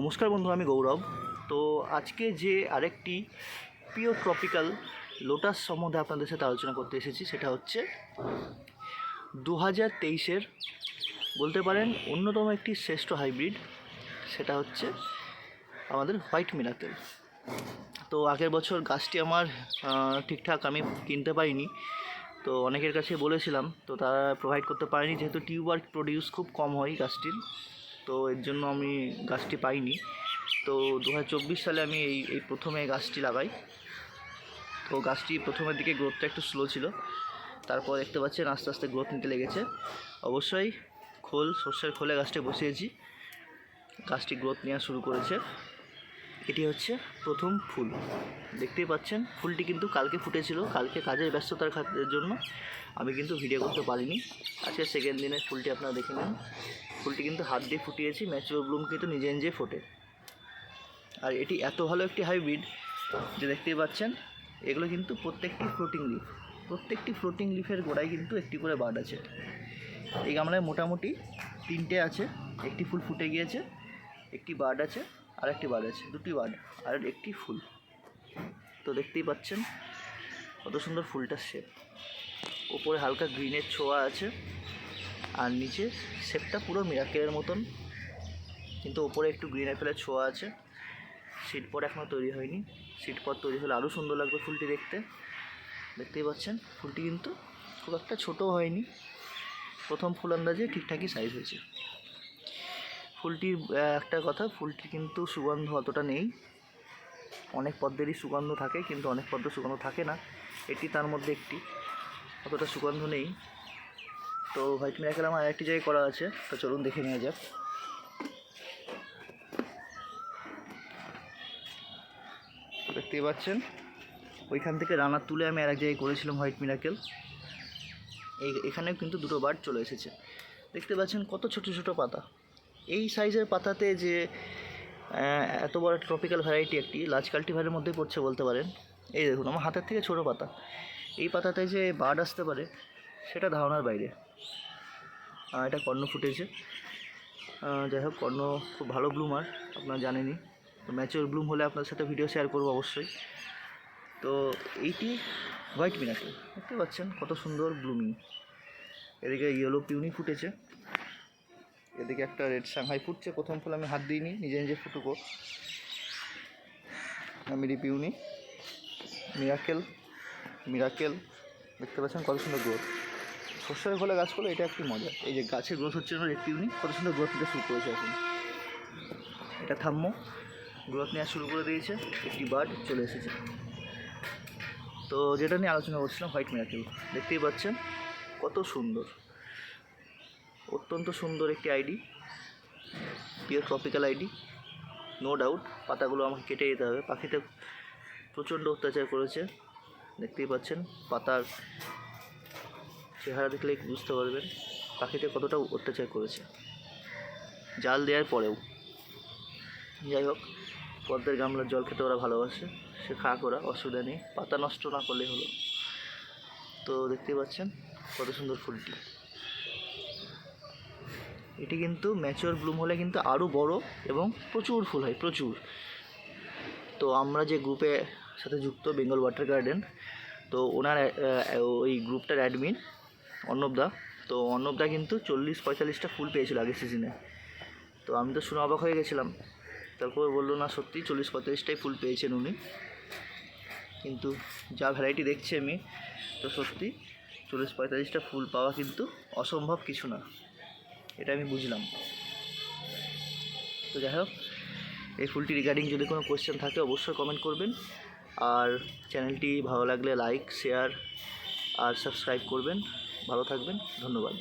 নমস্কার বন্ধু, আমি গৌরব। তো আজকে যে আরেকটি পিওর ট্রপিক্যাল লোটাস সম্বন্ধে আপনাদের সাথে আলোচনা করতে এসেছি, সেটা হচ্ছে দু হাজার তেইশের, বলতে পারেন অন্যতম একটি শ্রেষ্ঠ হাইব্রিড, সেটা হচ্ছে আমাদের হোয়াইট মিরাকেল তো আগের বছর গাছটি আমার ঠিকঠাক আমি কিনতে পারিনি, তো অনেকের কাছে বলেছিলাম, তো তারা প্রোভাইড করতে পারেনি, যেহেতু টিউবার প্রডিউস খুব কম হয় গাছটির। তো এর জন্য আমি গাছটি পাইনি। তো দু হাজার চব্বিশ সালে আমি এই এই প্রথমে গাছটি লাগাই। তো গাছটি প্রথমের দিকে গ্রোথটা একটু স্লো ছিল। তারপর দেখতে পাচ্ছেন আস্তে আস্তে গ্রোথ নিতে লেগেছে। অবশ্যই খোল, সর্ষের খোলে গাছটি বসিয়েছি। গাছটি গ্রোথ নেওয়া শুরু করেছে। এটি হচ্ছে প্রথম ফুল। দেখতেই পাচ্ছেন, ফুলটি কিন্তু কালকে ফুটেছিল। কালকে কাজের ব্যস্ততার জন্য আমি কিন্তু ভিডিও করতে পারিনি। আজকে সেকেন্ড দিনের ফুলটি আপনারা দেখে নেন। ফুলটি কিন্তু হাত দিয়ে ফুটিয়েছি, ম্যাচিওর ব্লুম কিন্তু নিজে নিজে ফোটে। আর এটি এত ভালো একটি হাইব্রিড যে দেখতেই পাচ্ছেন, এগুলো কিন্তু প্রত্যেকটি ফ্লোটিং লিফ প্রত্যেকটি ফ্লোটিং লিফের গোড়ায় কিন্তু একটি করে বার্ড আছে। এই গামলায় মোটামুটি তিনটে আছে। একটি ফুল ফুটে গিয়েছে, একটি বার্ড আছে। আর একটি বার্ড আছে, দুটি বার্ড আর একটি ফুল। তো দেখতেই পাচ্ছেন কত সুন্দর ফুলটার শেপ ওপরে হালকা গ্রিনের ছোঁয়া আছে, আর নিচে শেপটা পুরো মিরাকেলের মতন। কিন্তু ওপরে একটু গ্রিন অ্যাপেলের ছোঁয়া আছে। সিট পর এখনও তৈরি হয়নি। সিট পর তৈরি হলে আরও সুন্দর লাগবে ফুলটি দেখতে। দেখতেই পাচ্ছেন ফুলটি কিন্তু খুব একটা ছোটও হয়নি। প্রথম ফুল আন্দাজে ঠিকঠাকই সাইজ হয়েছে। ফুলটির একটা কথা ফুলটি কিন্তু সুগন্ধ অতটা নেই। অনেক পদ্মেরই সুগন্ধ থাকে, কিন্তু অনেক পদ্ম সুগন্ধ থাকে না। এটি তার মধ্যে একটি, অতটা সুগন্ধ নেই। তো হোয়াইট মিরাকেল আমার আরেকটি জায়গায় করা আছে, তো চলুন দেখে নেওয়া যাক। দেখতেই পাচ্ছেন, ওইখান থেকে রানার তুলে আমি আরেক জায়গায় করেছিলাম হোয়াইট মিরাকেল। এখানেও কিন্তু দুটো বার চলে এসেছে। দেখতে পাচ্ছেন কত ছোট ছোট পাতা। এই সাইজের পাতাতে যে এত বড় ট্রপিক্যাল ভ্যারাইটি একটি লার্জ কাল্টিভারের মধ্যে পড়ছে বলতে পারেন। এই দেখুন, আমার হাতের থেকে ছোটো পাতা। এই পাতাতে যে বার্ড আসতে পারে, সেটা ধারণার বাইরে। এটা কর্ণ ফুটেছে। যাই হোক, কর্ণ খুব ভালো ব্লুমার আপনারা জানেনই। তো ম্যাচিওর ব্লুম হলে আপনার সাথে ভিডিও শেয়ার করব অবশ্যই। তো এইটি হোয়াইট মিনাকেল, দেখতে পাচ্ছেন কত সুন্দর ব্লুমিং এদিকে ইয়েলো পিউনি ফুটেছে। এদিকে একটা রেড সাংহাই ফুটছে, প্রথম ফুল আমি হাত দিইনি, নিজে নিজে ফুটুকো। মিরি পিউনি মিরাকেল মিরাকেল দেখতে পাচ্ছেন কত সুন্দর গ্রোথ সর্ষের খোলা গাছ করলে এটা একটি মজা। এই যে গাছের গ্রোথ হচ্ছে না রেড পিউনি কত সুন্দর গ্রোথ নিতে শুরু করেছে এখন। এটা থাম্মো গ্রোথ নেওয়া শুরু করে দিয়েছে, একটি বার্ড চলে এসেছে। তো যেটা নিয়ে আলোচনা করছিলাম হোয়াইট মিরাকেল দেখতেই পাচ্ছেন কত সুন্দর। অত্যন্ত সুন্দর একটি aroid pure tropical aroid. No doubt পাতাগুলো আমাকে কেটে যেতে হবে। পাখিতে প্রচণ্ড অত্যাচার করেছে, দেখতেই পাচ্ছেন। পাতার চেহারা দেখলেই বুঝতে পারবেন পাখিতে কতটা অত্যাচার করেছে। জাল দেওয়ার পরেও। যাই হোক, পদ্মের গামলার জল খেতে ওরা ভালোবাসে। সে খা ওরা, অসুবিধা নেই। পাতা নষ্ট না করলেই হলো। তো দেখতেই পাচ্ছেন কত সুন্দর ফুলটি। এটি কিন্তু ম্যাচিওর ব্লুম হলে কিন্তু আরও বড় এবং প্রচুর ফুল হয়, প্রচুর। তো আমরা যে গ্রুপে সাথে যুক্ত বেঙ্গল ওয়াটার গার্ডেন তো ওনার ওই গ্রুপটার অ্যাডমিন অর্ণবদা তো অর্ণবদা কিন্তু চল্লিশ পঁয়তাল্লিশটা ফুল পেয়েছিল আগের সিজনে তো আমি তো শুনে অবাক হয়ে গেছিলাম। তারপর বলল, না, সত্যি চল্লিশ পঁয়তাল্লিশটাই ফুল পেয়েছেন উনি। কিন্তু যা ভ্যারাইটি দেখছি আমি, তো সত্যি চল্লিশ পঁয়তাল্লিশটা ফুল পাওয়া কিন্তু অসম্ভব কিছু না। এটা আমি বুঝলাম। তো যাই হোক, এই ফুলটি রিগার্ডিং যদি কোনো কোয়েশ্চেন থাকে অবশ্যই কমেন্ট করবেন। আর চ্যানেলটি ভালো লাগলে লাইক শেয়ার আর সাবস্ক্রাইব করবেন। ভালো থাকবেন, ধন্যবাদ।